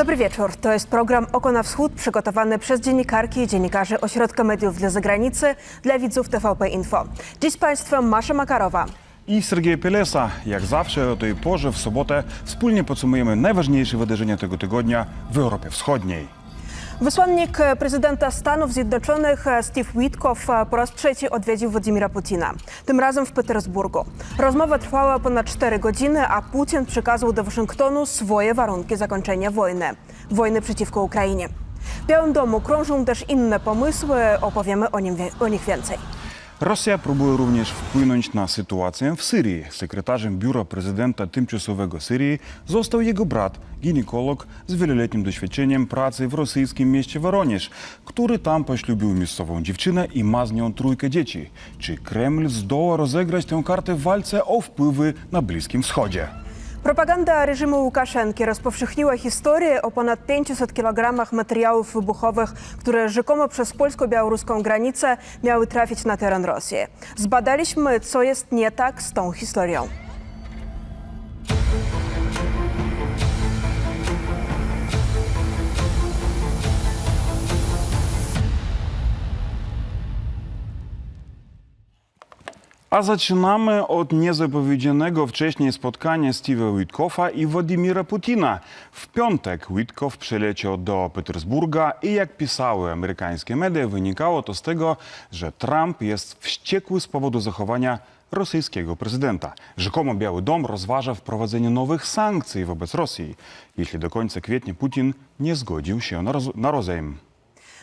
Dobry wieczór. To jest program Oko na Wschód przygotowany przez dziennikarki i dziennikarzy Ośrodka Mediów dla Zagranicy dla widzów TVP Info. Dziś Państwem Masza Makarowa. I Sergiej Pielesa. Jak zawsze o tej porze w sobotę wspólnie podsumujemy najważniejsze wydarzenia tego tygodnia w Europie Wschodniej. Wysłannik prezydenta Stanów Zjednoczonych Steve Witkow po raz trzeci odwiedził Władimira Putina, tym razem w Petersburgu. Rozmowa trwała ponad 4 godziny, a Putin przekazał do Waszyngtonu swoje warunki zakończenia wojny, wojny przeciwko Ukrainie. W Białym Domu krążą też inne pomysły, opowiemy o, nim, o nich więcej. Rosja próbuje również wpłynąć na sytuację w Syrii. Sekretarzem biura prezydenta tymczasowego Syrii został jego brat, ginekolog z wieloletnim doświadczeniem pracy w rosyjskim mieście Woronież, który tam poślubił miejscową dziewczynę i ma z nią trójkę dzieci. Czy Kreml zdoła rozegrać tę kartę w walce o wpływy na Bliskim Wschodzie? Propaganda reżimu Łukaszenki rozpowszechniła historię o ponad 500 kg materiałów wybuchowych, które rzekomo przez polsko-białoruską granicę miały trafić na teren Rosji. Zbadaliśmy, co jest nie tak z tą historią. A zaczynamy od niezapowiedzianego wcześniej spotkania Steve'a Witkoffa i Władimira Putina. W piątek Witkoff przyleciał do Petersburga i jak pisały amerykańskie media, wynikało to z tego, że Trump jest wściekły z powodu zachowania rosyjskiego prezydenta. Rzekomo Biały Dom rozważa wprowadzenie nowych sankcji wobec Rosji, jeśli do końca kwietnia Putin nie zgodził się na, roz- na rozejm.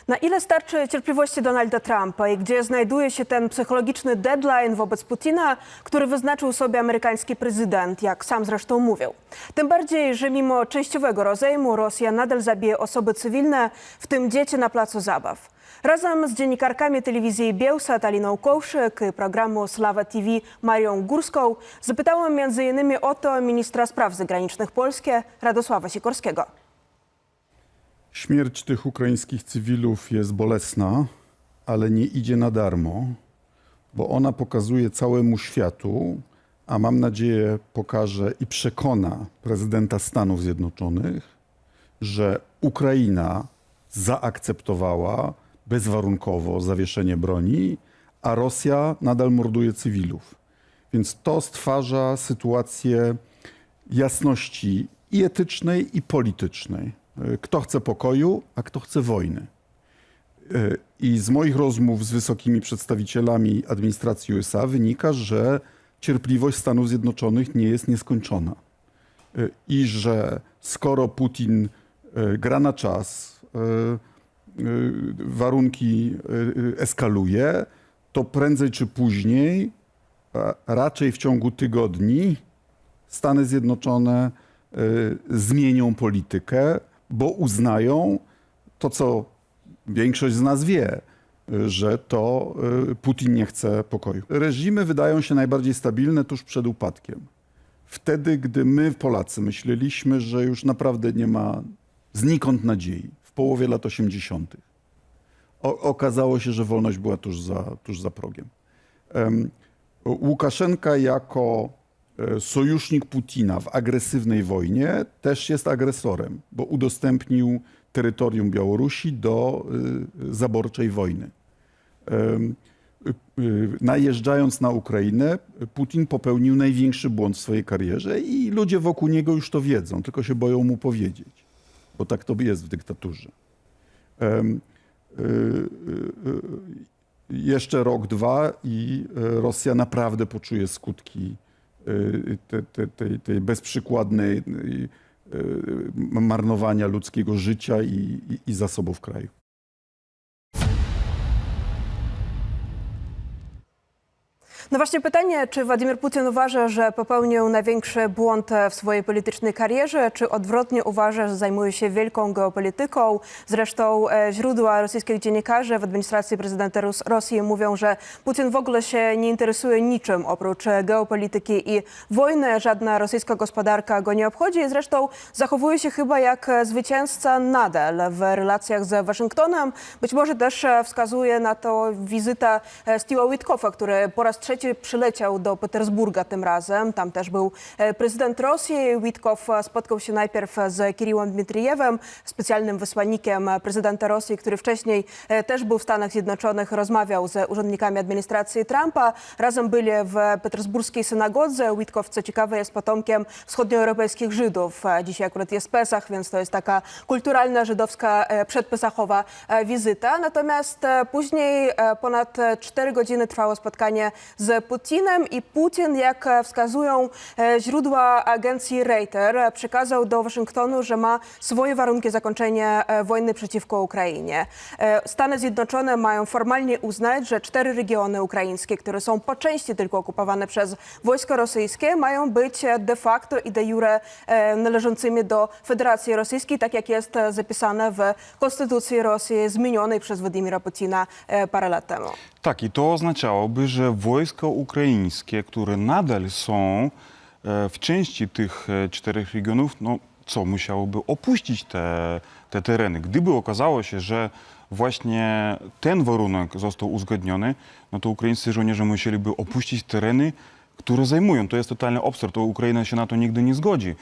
Na ile starczy cierpliwości Donalda Trumpa i gdzie znajduje się ten psychologiczny deadline wobec Putina, który wyznaczył sobie amerykański prezydent, jak sam zresztą mówił? Tym bardziej, że mimo częściowego rozejmu Rosja nadal zabije osoby cywilne, w tym dzieci na placu zabaw. Razem z dziennikarkami telewizji Bielsa Taliną Kołszyk i programu Slawa TV Marią Górską zapytałem m.in. o to ministra spraw zagranicznych Polskie Radosława Sikorskiego. Śmierć tych ukraińskich cywilów jest bolesna, ale nie idzie na darmo, bo ona pokazuje całemu światu, a mam nadzieję pokaże i przekona prezydenta Stanów Zjednoczonych, że Ukraina zaakceptowała bezwarunkowo zawieszenie broni, a Rosja nadal morduje cywilów. Więc to stwarza sytuację jasności i etycznej, i politycznej. Y, Kto chce pokoju, a kto chce wojny. Y, I z moich rozmów z wysokimi przedstawicielami administracji USA wynika, że cierpliwość Stanów Zjednoczonych nie jest nieskończona. Y, I że skoro Putin gra na czas, warunki eskaluje, to prędzej czy później, raczej w ciągu tygodni, Stany Zjednoczone zmienią politykę, bo uznają to, co większość z nas wie, że to y, Putin nie chce pokoju. Reżimy wydają się najbardziej stabilne tuż przed upadkiem. Wtedy, gdy my, Polacy, myśleliśmy, że już naprawdę nie ma znikąd nadziei, w połowie lat 80. O, okazało się, że wolność była tuż za, tuż za progiem. Em, Łukaszenka jako sojusznik Putina w agresywnej wojnie też jest agresorem, bo udostępnił terytorium Białorusi do y, zaborczej wojny. Y, Najeżdżając na Ukrainę, Putin popełnił największy błąd w swojej karierze i ludzie wokół niego już to wiedzą, tylko się boją mu powiedzieć, bo tak to jest w dyktaturze. Jeszcze rok, dwa i Rosja naprawdę poczuje skutki y, te- te- tej, tej bezprzykładnej y, y, marnowania ludzkiego życia i, i, i zasobów kraju. No właśnie pytanie, czy Władimir Putin uważa, że popełnił największy błąd w swojej politycznej karierze, czy odwrotnie uważa, że zajmuje się wielką geopolityką? Zresztą e, źródła rosyjskich dziennikarzy w administracji prezydenta Rosji mówią, że Putin w ogóle się nie interesuje niczym oprócz geopolityki i wojny. Żadna rosyjska gospodarka go nie obchodzi. Zresztą zachowuje się chyba jak zwycięzca nadal w relacjach z Waszyngtonem. Być może też e, wskazuje na to wizyta e, Steve'a Witkoffa, który po raz trzeci przyleciał do Petersburga tym razem. Tam też był e, prezydent Rosji. Witkow e, spotkał się najpierw z Kiriłem Dmitrijewem, specjalnym wysłannikiem e, prezydenta Rosji, który wcześniej e, też był w Stanach Zjednoczonych, rozmawiał z urzędnikami administracji Trumpa. Razem byli w petersburskiej synagodze. Witkow, co ciekawe, jest potomkiem wschodnioeuropejskich Żydów. E, Dzisiaj akurat jest Pesach, więc to jest taka kulturalna żydowska e, przedpesachowa e, wizyta. Natomiast e, później e, ponad 4 godziny trwało spotkanie z Putinem i Putin, jak e, wskazują e, źródła agencji Reuters, e, przekazał do Waszyngtonu, że ma swoje warunki zakończenia wojny przeciwko Ukrainie. Stany Zjednoczone mają formalnie uznać, że cztery regiony ukraińskie, które są po części tylko okupowane przez wojsko rosyjskie, mają być de facto i de jure należącymi do Federacji Rosyjskiej, tak jak jest zapisane w Konstytucji Rosji zmienionej przez Władimira Putina parę lat temu. Tak, i to oznaczałoby, że wojska ukraińskie, które nadal są e, w części tych e, czterech regionów, no co, musiałoby opuścić te, te tereny. Gdyby okazało się, że właśnie ten warunek został uzgodniony, no to ukraińscy żołnierze musieliby opuścić tereny, które zajmują. To jest totalny absurd, to Ukraina się na to nigdy nie zgodzi.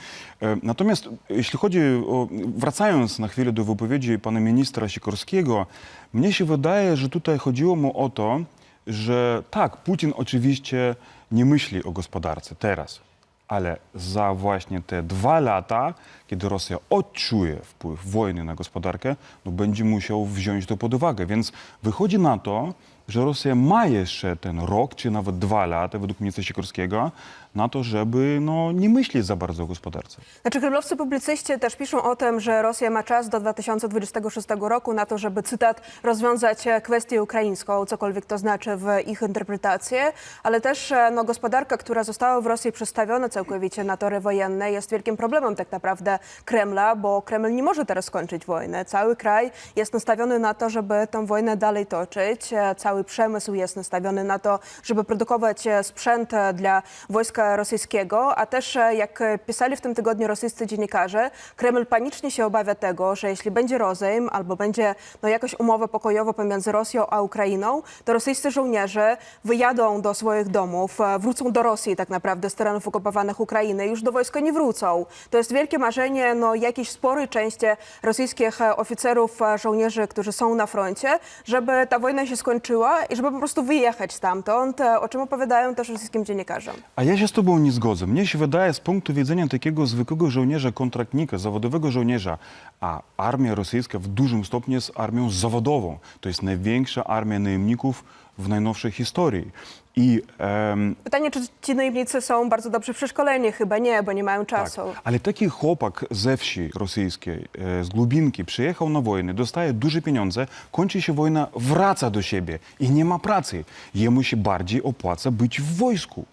E, Natomiast jeśli chodzi o, wracając na chwilę do wypowiedzi pana ministra Sikorskiego, mnie się wydaje, że tutaj chodziło mu o to, że tak, Putin oczywiście nie myśli o gospodarce teraz, ale za właśnie te dwa lata, kiedy Rosja odczuje wpływ wojny na gospodarkę, no będzie musiał wziąć to pod uwagę. Więc wychodzi na to, że Rosja ma jeszcze ten rok, czy nawet dwa lata, według ministra Sikorskiego, na to, żeby no, nie myśleć za bardzo o gospodarce. Znaczy, kremlowscy publicyści też piszą o tym, że Rosja ma czas do 2026 roku na to, żeby, cytat, rozwiązać e, kwestię ukraińską, cokolwiek to znaczy w ich interpretacji, ale też e, no, gospodarka, która została w Rosji przestawiona całkowicie na tory wojenne, jest wielkim problemem tak naprawdę Kremla, bo Kreml nie może teraz skończyć wojny. Cały kraj jest nastawiony na to, żeby tę wojnę dalej toczyć. E, Cały przemysł jest nastawiony na to, żeby produkować sprzęt dla wojska rosyjskiego, a też e, jak e, pisali w tym tygodniu rosyjscy dziennikarze, Kreml panicznie się obawia tego, że jeśli będzie rozejm albo będzie no, jakaś umowa pokojowa pomiędzy Rosją a Ukrainą, to rosyjscy żołnierze wyjadą do swoich domów, e, wrócą do Rosji tak naprawdę z terenów okupowanych Ukrainy, już do wojska nie wrócą. To jest wielkie marzenie no, jakiejś sporej części rosyjskich oficerów, żołnierzy, którzy są na froncie, żeby ta wojna się skończyła i żeby po prostu wyjechać stamtąd, o czym opowiadają też rosyjskim dziennikarzom. A ja się z tobą nie zgodzę. Mnie się wydaje z punktu widzenia takiego zwykłego żołnierza, kontraktnika, zawodowego żołnierza, a armia rosyjska w dużym stopniu jest armią zawodową. To jest największa armia najemników w najnowszej historii. I Pytanie, czy ci najemnicy są bardzo dobrze przeszkoleni? Chyba nie, bo nie mają czasu. Tak. Ale taki chłopak ze wsi rosyjskiej, e, z Glubinki, przyjechał na wojnę, dostaje duże pieniądze, kończy się wojna, wraca do siebie i nie ma pracy. Jemu się bardziej opłaca być w wojsku.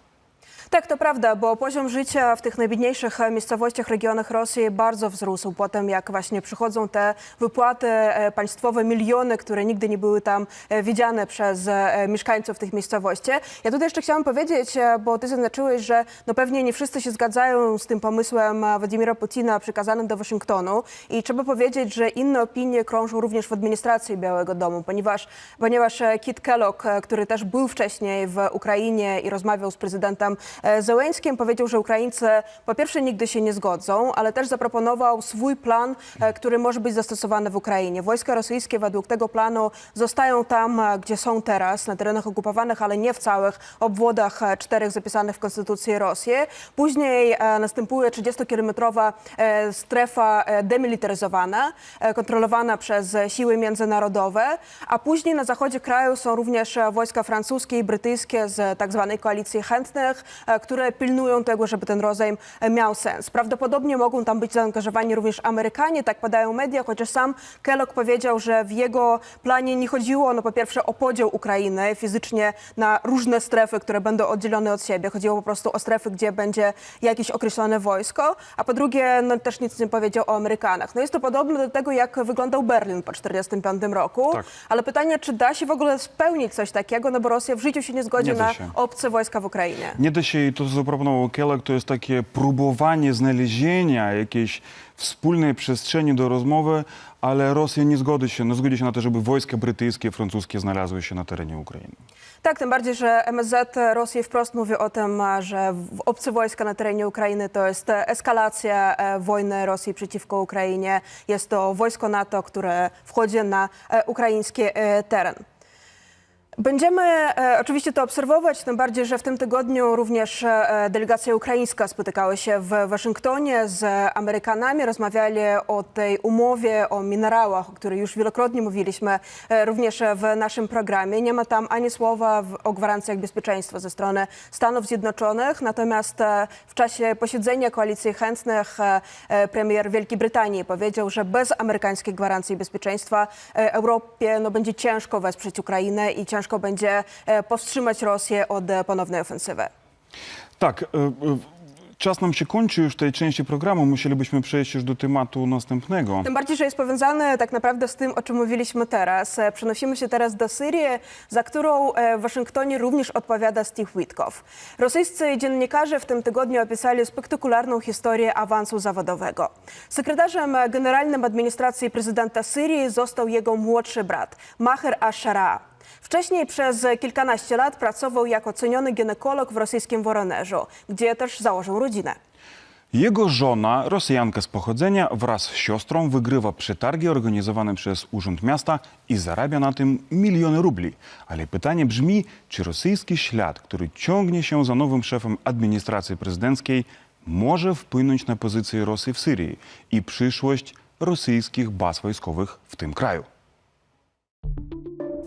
Tak, to prawda, bo poziom życia w tych najbiedniejszych miejscowościach, regionach Rosji bardzo wzrósł po tym, jak właśnie przychodzą te wypłaty e, państwowe, miliony, które nigdy nie były tam e, widziane przez e, mieszkańców tych miejscowości. Ja tutaj jeszcze chciałam powiedzieć, bo ty zaznaczyłeś, że no pewnie nie wszyscy się zgadzają z tym pomysłem Władimira Putina przekazanym do Waszyngtonu i trzeba powiedzieć, że inne opinie krążą również w administracji Białego Domu, ponieważ, ponieważ Kit Kellogg, który też był wcześniej w Ukrainie i rozmawiał z prezydentem e, Zełenskim, powiedział, że Ukraińcy po pierwsze nigdy się nie zgodzą, ale też zaproponował swój plan, e, który może być zastosowany w Ukrainie. Wojska rosyjskie według tego planu zostają tam, e, gdzie są teraz, na terenach okupowanych, ale nie w całych obwodach czterech zapisanych w Konstytucji Rosji. Później następuje 30-kilometrowa e, strefa demilitaryzowana, kontrolowana przez siły międzynarodowe, a później na zachodzie kraju są również wojska francuskie i brytyjskie z tak zwanej koalicji chętnych, które pilnują tego, żeby ten rozejm e, miał sens. Prawdopodobnie mogą tam być zaangażowani również Amerykanie, tak padają media, chociaż sam Kellogg powiedział, że w jego planie nie chodziło no po pierwsze o podział Ukrainy fizycznie na różne strefy, które będą oddzielone od siebie. Chodziło po prostu o strefy, gdzie będzie jakieś określone wojsko, a po drugie no, też nic nie powiedział o Amerykanach. No jest to podobne do tego, jak wyglądał Berlin po 1945 roku, Tak. ale pytanie, czy da się w ogóle spełnić coś takiego, no bo Rosja w życiu się nie zgodzi Nie na obce wojska w Ukrainie. Nie da się dzisiaj to, zaproponował Kellogg, to jest takie próbowanie znalezienia jakiejś wspólnej przestrzeni do rozmowy, ale Rosja nie zgodzi się, nie zgodzi się na to, żeby wojska brytyjskie, francuskie znalazły się na terenie Ukrainy. Tak, tym bardziej, że MSZ Rosji wprost mówi o tym, że obce wojska na terenie Ukrainy to jest eskalacja e, wojny Rosji przeciwko Ukrainie. Jest to wojsko NATO, które wchodzi na e, ukraiński e, teren. Będziemy e, oczywiście to obserwować, tym bardziej, że w tym tygodniu również e, delegacja ukraińska spotykały się w Waszyngtonie z Amerykanami, rozmawiali o tej umowie o minerałach, o której już wielokrotnie mówiliśmy e, również w naszym programie. Nie ma tam ani słowa w, o gwarancjach bezpieczeństwa ze strony Stanów Zjednoczonych, natomiast e, w czasie posiedzenia koalicji chętnych e, e, premier Wielkiej Brytanii powiedział, że bez amerykańskiej gwarancji bezpieczeństwa e, Europie no, będzie ciężko wesprzeć Ukrainę i ciężko będzie e, powstrzymać Rosję od e, ponownej ofensywy. Tak, e, czas nam się kończy już tej części programu. Musielibyśmy przejść już do tematu następnego. Tym bardziej, że jest powiązane tak naprawdę z tym, o czym mówiliśmy teraz. Przenosimy się teraz do Syrii, za którą w Waszyngtonie również odpowiada Steve Witkow. Rosyjscy dziennikarze w tym tygodniu opisali spektakularną historię awansu zawodowego. Sekretarzem generalnym administracji prezydenta Syrii został jego młodszy brat, Maher Ashara. Wcześniej przez kilkanaście lat pracował jako ceniony ginekolog w rosyjskim Woronerzu, gdzie też założył rodzinę. Jego żona, Rosjanka z pochodzenia, wraz z siostrą wygrywa przetargi organizowane przez Urząd Miasta i zarabia na tym miliony rubli. Ale pytanie brzmi, czy rosyjski ślad, który ciągnie się za nowym szefem administracji prezydenckiej, może wpłynąć na pozycję Rosji w Syrii i przyszłość rosyjskich baz wojskowych w tym kraju?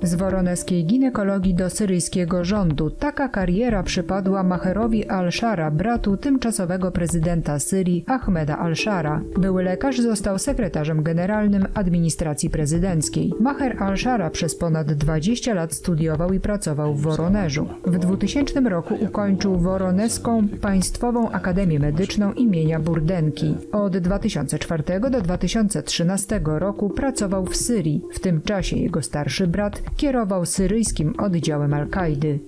Z woroneskiej ginekologii do syryjskiego rządu taka kariera przypadła Maherowi al-Shara, bratu tymczasowego prezydenta Syrii Ahmeda al-Shara. Były lekarz został sekretarzem generalnym administracji prezydenckiej. Maher al-Shara przez ponad 20 lat studiował i pracował w Woronerzu. W 2000 roku ukończył Woroneską Państwową Akademię Medyczną imienia Burdenki. Od 2004 do 2013 roku pracował w Syrii. W tym czasie jego starszy brat kierował syryjskim oddziałem Al-Kaidy.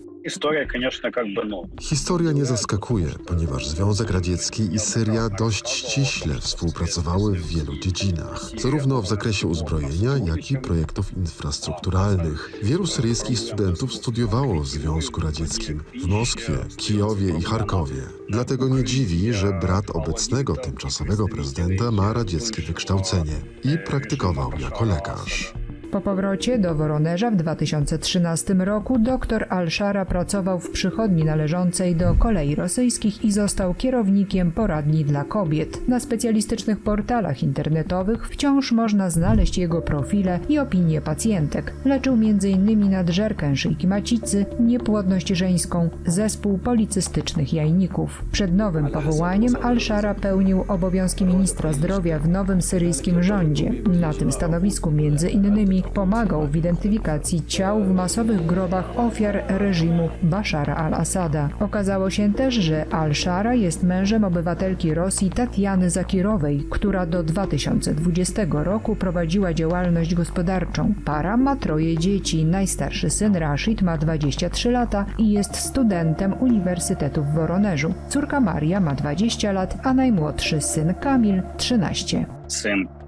Historia nie zaskakuje, ponieważ Związek Radziecki i Syria dość ściśle współpracowały w wielu dziedzinach, zarówno w zakresie uzbrojenia, jak i projektów infrastrukturalnych. Wielu syryjskich studentów studiowało w Związku Radzieckim w Moskwie, Kijowie i Charkowie. Dlatego nie dziwi, że brat obecnego tymczasowego prezydenta ma radzieckie wykształcenie i praktykował jako lekarz. Po powrocie do Woronerza w 2013 roku dr Al-Shara pracował w przychodni należącej do kolei rosyjskich i został kierownikiem poradni dla kobiet. Na specjalistycznych portalach internetowych wciąż można znaleźć jego profile i opinie pacjentek. Leczył m.in. nadżerkę szyjki macicy, niepłodność żeńską, zespół policystycznych jajników. Przed nowym powołaniem Al-Shara pełnił obowiązki ministra zdrowia w nowym syryjskim rządzie. Na tym stanowisku między innymi Pomagał w identyfikacji ciał w masowych grobach ofiar reżimu Bashara al-Assada. Okazało się też, że al-Shara jest mężem obywatelki Rosji Tatiany Zakirowej, która do 2020 roku prowadziła działalność gospodarczą. Para ma troje dzieci. Najstarszy syn Rashid ma 23 lata i jest studentem Uniwersytetu w Woronerzu. Córka Maria ma 20 lat, a najmłodszy syn Kamil 13. Syn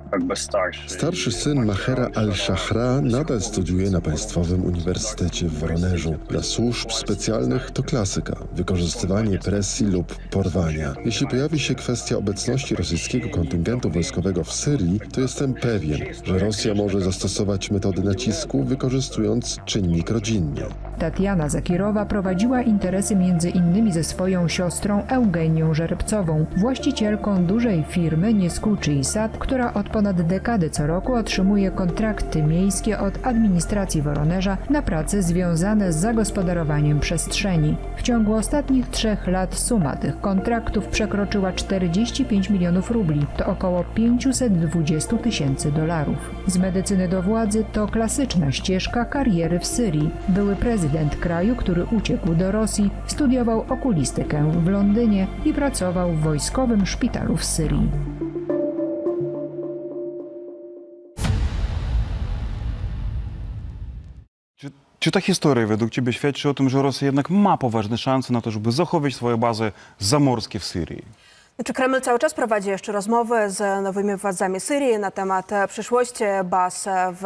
Starszy syn Mahera al-Shahra nadal studiuje na Państwowym Uniwersytecie w Woronerzu. Dla służb specjalnych to klasyka wykorzystywanie presji lub porwania. Jeśli pojawi się kwestia obecności rosyjskiego kontyngentu wojskowego w Syrii, to jestem pewien, że Rosja może zastosować metody nacisku, wykorzystując czynnik rodzinny. Tatiana Zakirowa prowadziła interesy innymi ze swoją siostrą Eugenią Żerbcową, właścicielką dużej firmy Nieskuczy Sad, która od ponad dekady co roku otrzymuje kontrakty miejskie od administracji Woronerza na prace związane z zagospodarowaniem przestrzeni. W ciągu ostatnich trzech lat suma tych kontraktów przekroczyła 45 milionów rubli, to około 520 tysięcy dolarów. Z medycyny do władzy to klasyczna ścieżka kariery w Syrii. Były prezydent kraju, który uciekł do Rosji, studiował okulistykę w Londynie i pracował w wojskowym szpitalu w Syrii. Czy, czy ta historia według Ciebie świadczy o tym, że Rosja jednak ma poważne szanse na to, żeby zachować swoje bazy zamorskie w Syrii? Czy Kreml cały czas prowadzi jeszcze rozmowy z nowymi władzami Syrii na temat e, przyszłości baz e, w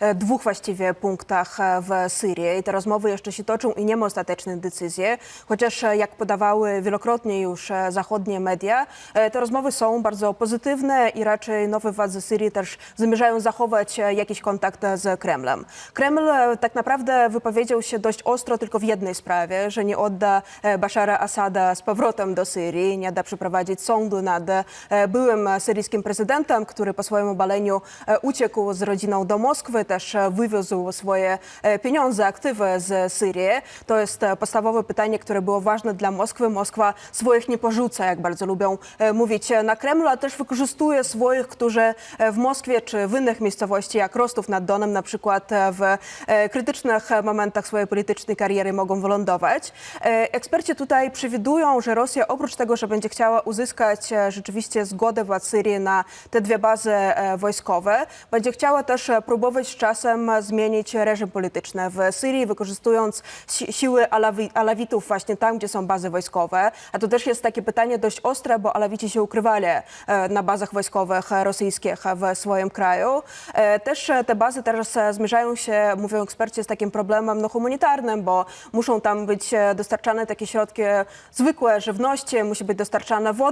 e, dwóch właściwie punktach w Syrii. I te rozmowy jeszcze się toczą i nie ma ostatecznej decyzji. Chociaż jak podawały wielokrotnie już zachodnie media, te rozmowy są bardzo pozytywne i raczej nowe władze Syrii też zamierzają zachować jakiś kontakt z Kremlem. Kreml tak naprawdę wypowiedział się dość ostro tylko w jednej sprawie, że nie odda Bashara Asada z powrotem do Syrii, nie da przeprowadzić sądu nad e, byłym syryjskim prezydentem, który po swoim obaleniu e, uciekł z rodziną do Moskwy, też e, wywiózł swoje pieniądze, aktywy z Syrii. To jest podstawowe pytanie, które było ważne dla Moskwy. Moskwa swoich nie porzuca, jak bardzo lubią mówić na Kremlu, a też wykorzystuje swoich, którzy w Moskwie czy w innych miejscowości, jak Rostów nad Donem na przykład w krytycznych momentach swojej politycznej kariery mogą wylądować. Eksperci tutaj przewidują, że Rosja oprócz tego, że będzie chciała uzyskać e, rzeczywiście zgodę władz Syrii na te dwie bazy e, wojskowe, będzie chciała też e, próbować z czasem zmienić reżim polityczny w Syrii, wykorzystując si- siły alawi, alawitów właśnie tam, gdzie są bazy wojskowe. A to też jest takie pytanie dość ostre, bo alawici się ukrywali na bazach wojskowych rosyjskich w swoim kraju. Też te bazy teraz zmierzają się, mówią eksperci, z takim problemem no, humanitarnym, bo muszą tam być dostarczane takie środki zwykłe, żywności, musi być dostarczana woda,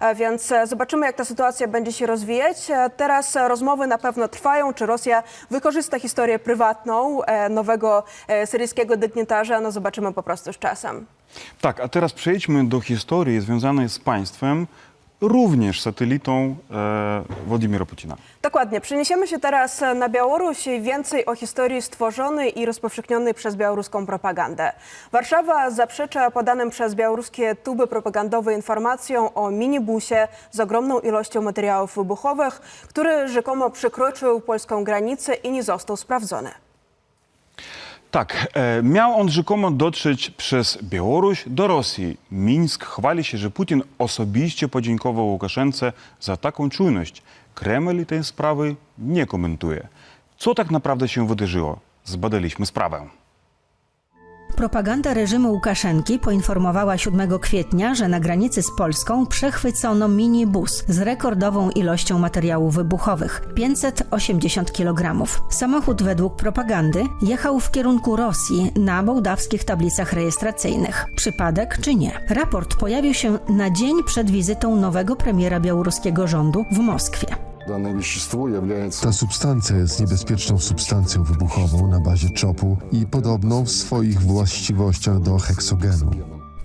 e, więc e, zobaczymy, jak ta sytuacja będzie się rozwijać. E, Teraz rozmowy na pewno trwają, czy Rosja wykorzysta historię prywatną nowego syryjskiego dygnitarza, no zobaczymy po prostu z czasem. Tak, a teraz przejdźmy do historii związanej z państwem, również satelitą e, Władimira Putina. Dokładnie. Przeniesiemy się teraz na Białoruś i więcej o historii stworzonej i rozpowszechnionej przez białoruską propagandę. Warszawa zaprzecza podanym przez białoruskie tuby propagandowe informacjom o minibusie z ogromną ilością materiałów wybuchowych, który rzekomo przekroczył polską granicę i nie został sprawdzony. Tak, e, miał on rzekomo dotrzeć przez Białoruś do Rosji. Mińsk chwali się, że Putin osobiście podziękował Łukaszence za taką czujność. Kreml tej sprawy nie komentuje. Co tak naprawdę się wydarzyło? Zbadaliśmy sprawę. Propaganda reżimu Łukaszenki poinformowała 7 kwietnia, że na granicy z Polską przechwycono minibus z rekordową ilością materiałów wybuchowych 580 kg. Samochód według propagandy jechał w kierunku Rosji na mołdawskich tablicach rejestracyjnych. Przypadek czy nie? Raport pojawił się na dzień przed wizytą nowego premiera białoruskiego rządu w Moskwie. Ta substancja jest niebezpieczną substancją wybuchową na bazie czopu i podobną w swoich właściwościach do heksogenu.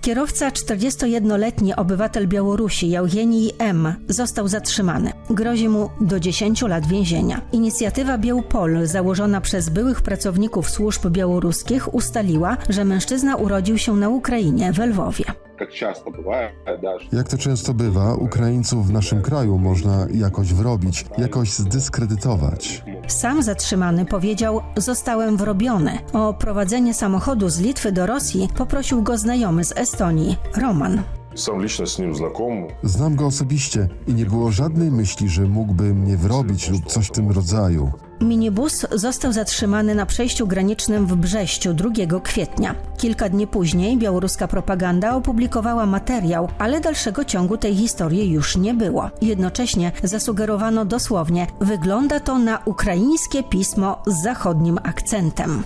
Kierowca, 41-letni obywatel Białorusi Jałjenij M., został zatrzymany. Grozi mu do 10 lat więzienia. Inicjatywa Białpol, założona przez byłych pracowników służb białoruskich, ustaliła, że mężczyzna urodził się na Ukrainie, w Lwowie как часто бывает, да, что Jak to często bywa, Ukraińców w naszym kraju można jakoś wrobić, jakoś zdyskredytować. Sam zatrzymany powiedział: Zostałem wrobiony. O prowadzenie samochodu z Litwy do Rosji poprosił go znajomy z Estonii, Roman. Sam licznie z nim znakom. Znam go osobiście i nie było żadnej myśli, że mógłby mnie wrobić lub coś w tym rodzaju. Minibus został zatrzymany na przejściu granicznym w Brześciu 2 kwietnia. Kilka dni później białoruska propaganda opublikowała materiał, ale dalszego ciągu tej historii już nie było. Jednocześnie zasugerowano dosłownie: wygląda to na ukraińskie pismo z zachodnim akcentem.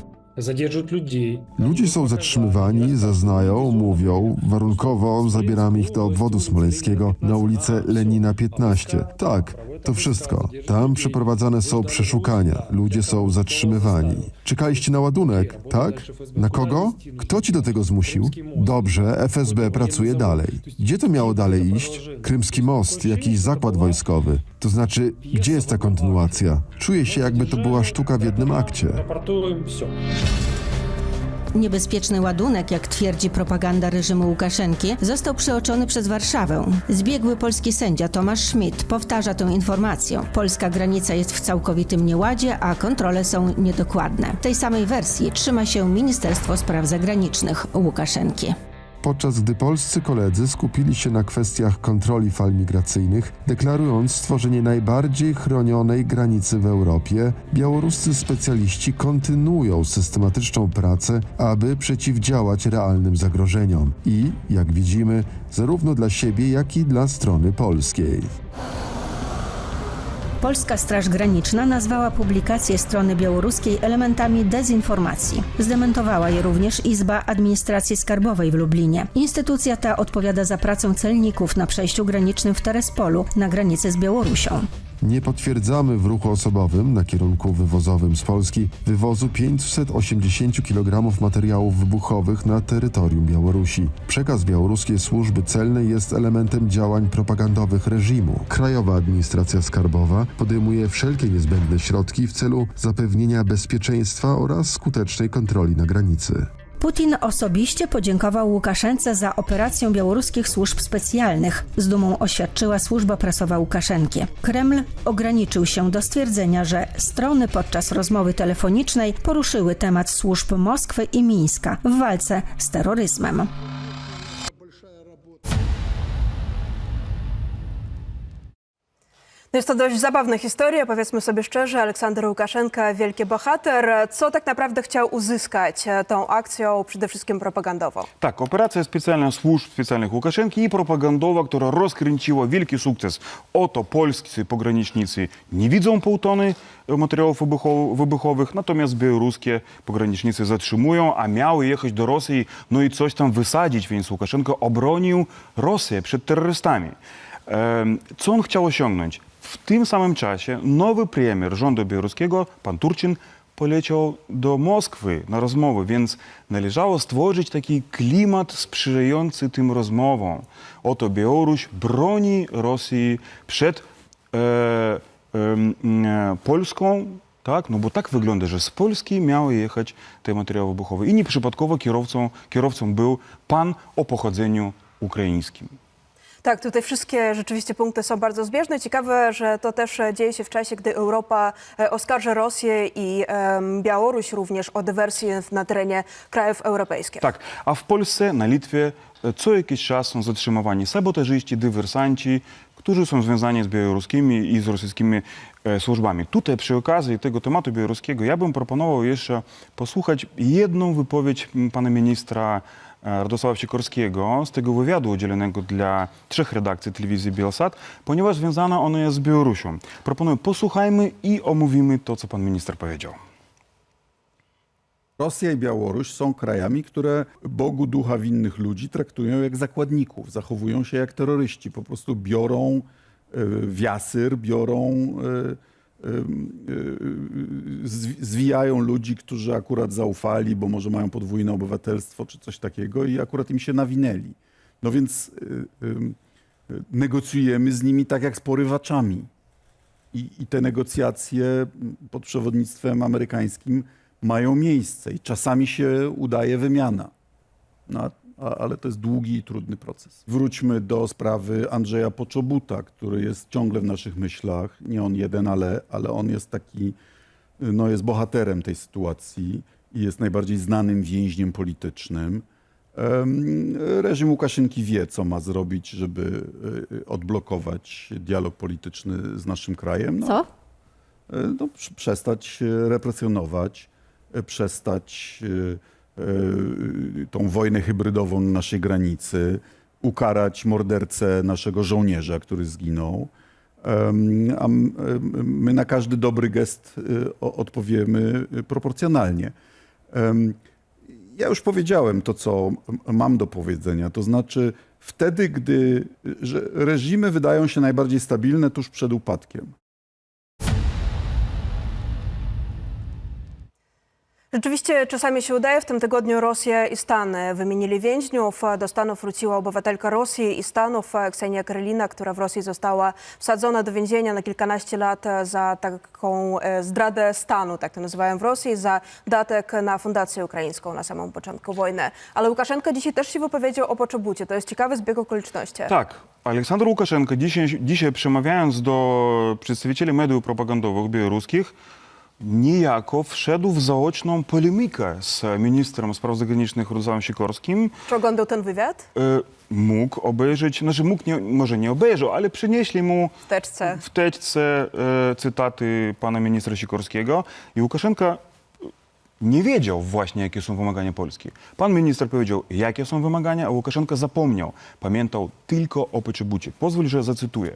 Ludzie są zatrzymywani, zeznają, mówią. Warunkowo zabieramy ich do obwodu smoleńskiego na ulicę Lenina 15. Tak, to wszystko. Tam przeprowadzane są przeszukania. Ludzie są zatrzymywani. Czekaliście na ładunek, tak? Na kogo? Kto ci do tego zmusił? Dobrze, FSB pracuje dalej. Gdzie to miało dalej iść? Krymski most, jakiś zakład wojskowy. To znaczy, gdzie jest ta kontynuacja? Czuję się, jakby to była sztuka w jednym akcie. Niebezpieczny ładunek, jak twierdzi propaganda reżimu Łukaszenki, został przeoczony przez Warszawę. Zbiegły polski sędzia Tomasz Schmidt powtarza tę informację. Polska granica jest w całkowitym nieładzie, a kontrole są niedokładne. Tej samej wersji trzyma się Ministerstwo Spraw Zagranicznych Łukaszenki podczas gdy polscy koledzy skupili się na kwestiach kontroli fal migracyjnych, deklarując stworzenie najbardziej chronionej granicy w Europie, białoruscy specjaliści kontynuują systematyczną pracę, aby przeciwdziałać realnym zagrożeniom i, jak widzimy, zarówno dla siebie, jak i dla strony polskiej. Polska Straż Graniczna nazwała publikacje strony białoruskiej elementami dezinformacji. Zdementowała je również Izba Administracji Skarbowej w Lublinie. Instytucja ta odpowiada za pracę celników na przejściu granicznym w Terespolu na granicy z Białorusią. Nie potwierdzamy w ruchu osobowym na kierunku wywozowym z Polski wywozu 580 kg materiałów wybuchowych na terytorium Białorusi. Przekaz białoruskiej służby celnej jest elementem działań propagandowych reżimu. Krajowa Administracja Skarbowa podejmuje wszelkie niezbędne środki w celu zapewnienia bezpieczeństwa oraz skutecznej kontroli na granicy. Putin osobiście podziękował Łukaszence za operację białoruskich służb specjalnych. Z dumą oświadczyła służba prasowa Łukaszenki. Kreml ograniczył się do stwierdzenia, że strony podczas rozmowy telefonicznej poruszyły temat służb Moskwy i Mińska w walce z terroryzmem. Jest to dość zabawna historia, powiedzmy sobie szczerze. Aleksander Łukaszenka, wielki bohater. Co tak naprawdę chciał uzyskać e, tą akcją, przede wszystkim propagandową? Tak, operacja specjalna służb specjalnych Łukaszenki i propagandowa, która rozkręciła wielki sukces. Oto polscy pogranicznicy nie widzą półtony e, materiałów wybuchow- wybuchowych, natomiast białoruskie pogranicznicy zatrzymują, a miały jechać do Rosji, no i coś tam wysadzić, więc Łukaszenko obronił Rosję przed terrorystami. Co on chciał osiągnąć? W tym samym czasie nowy premier rządu białoruskiego, pan Turczyn, poleciał do Moskwy na rozmowy, więc należało stworzyć taki klimat sprzyjający tym rozmowom. Oto Białoruś broni Rosji przed e, em, e, Polską, tak? No bo tak wygląda, że z Polski miały jechać te materiały wybuchowe. I nieprzypadkowo kierowcą, kierowcą był pan o pochodzeniu ukraińskim. Tak, tutaj wszystkie rzeczywiście punkty są bardzo zbieżne. Ciekawe, że to też e, dzieje się w czasie, gdy Europa e, oskarża Rosję i Białoruś również o dywersję na terenie krajów europejskich. Tak, a w Polsce, na Litwie e, co jakiś czas są zatrzymywani sabotażyści, dywersanci, którzy są związani z białoruskimi i z rosyjskimi służbami. Tutaj przy okazji tego tematu białoruskiego ja bym proponował jeszcze posłuchać jedną wypowiedź pana ministra Radosława Sikorskiego z tego wywiadu udzielonego dla trzech redakcji telewizji Bielsat, ponieważ związana ona jest z Białorusią. Proponuję, posłuchajmy i omówimy to, co pan minister powiedział. Rosja i Białoruś są krajami, które Bogu ducha winnych ludzi traktują jak zakładników, zachowują się jak terroryści. Po prostu biorą e, wiasyr, biorą, e, e, e, zwijają ludzi, którzy akurat zaufali, bo może mają podwójne obywatelstwo czy coś takiego i akurat im się nawinęli. No więc negocjujemy z nimi tak jak z porywaczami. I, I te negocjacje pod przewodnictwem amerykańskim mają miejsce i czasami się udaje wymiana. No, a- ale to jest długi i trudny proces. Wróćmy do sprawy Andrzeja Poczobuta, który jest ciągle w naszych myślach. Nie on jeden, ale, ale on jest taki, no jest bohaterem tej sytuacji i jest najbardziej znanym więźniem politycznym. Reżim Łukaszenki wie, co ma zrobić, żeby y, odblokować dialog polityczny z naszym krajem. No, Co? e, no, przestać e, represjonować, e, przestać e, e, tą wojnę hybrydową na naszej granicy, ukarać mordercę naszego żołnierza, który zginął. A my na każdy dobry gest o- odpowiemy e, proporcjonalnie. Ja już powiedziałem to, co mam do powiedzenia. To znaczy, wtedy, gdy reżimy wydają się najbardziej stabilne tuż przed upadkiem. Rzeczywiście czasami się udaje. W tym tygodniu Rosja i Stany wymienili więźniów. Do Stanów wróciła obywatelka Rosji i Stanów Ksenia Karolina, która w Rosji została wsadzona do więzienia na kilkanaście lat za taką e, zdradę stanu, tak to nazywają w Rosji, za datek na fundację ukraińską na samym początku wojny. Ale Łukaszenka dzisiaj też się wypowiedział o Poczobucie. To jest ciekawy zbieg okoliczności. Tak. Aleksander Łukaszenko dzisiaj, dzisiaj przemawiając do przedstawicieli mediów propagandowych białoruskich, niejako wszedł w zaoczną polemikę z ministrem spraw zagranicznych Radosławem Sikorskim. Czy oglądał ten wywiad E, mógł obejrzeć, znaczy mógł, nie, może nie obejrzał, ale przynieśli mu w teczce? w teczce e, cytaty pana ministra Sikorskiego i Łukaszenka nie wiedział właśnie, jakie są wymagania Polski. Pan minister powiedział, jakie są wymagania, a Łukaszenka zapomniał. Pamiętał tylko o Poczobucie. Pozwól, że zacytuję.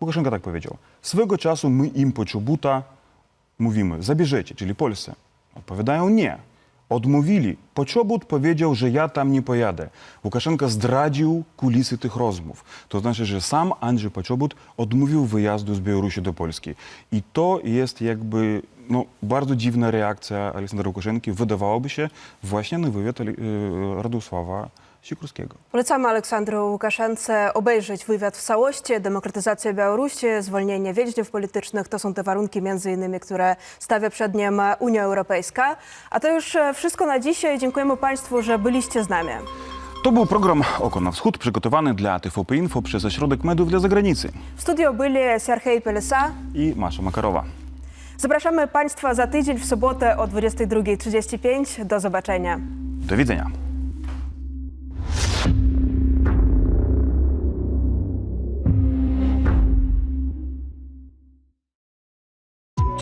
Łukaszenka tak powiedział. Swego czasu my im Poczobuta mówimy, zabierzecie, czyli Polsce. Odpowiadają nie. Odmówili. Poczobut powiedział, że ja tam nie pojadę. Łukaszenka zdradził kulisy tych rozmów. To znaczy, że sam Andrzej Poczobut odmówił wyjazdu z Białorusi do Polski. I to jest jakby no, bardzo dziwna reakcja Aleksandra Łukaszenki, wydawałoby się, właśnie na wywiad e, Radosława Sikorskiego. Polecamy Aleksandru Łukaszence obejrzeć wywiad w całości. Demokratyzacja Białorusi, zwolnienie więźniów politycznych to są te warunki między innymi, które stawia przed nim Unia Europejska. A to już e, wszystko na dzisiaj. Dziękujemy Państwu, że byliście z nami. To był program Oko na Wschód, przygotowany dla TVP Info przez Ośrodek Mediów dla Zagranicy W studio byli Serhej Pelesa. i Masza Makarowa. Zapraszamy Państwa za tydzień w sobotę o 22.35. Do zobaczenia. Do widzenia. Bye.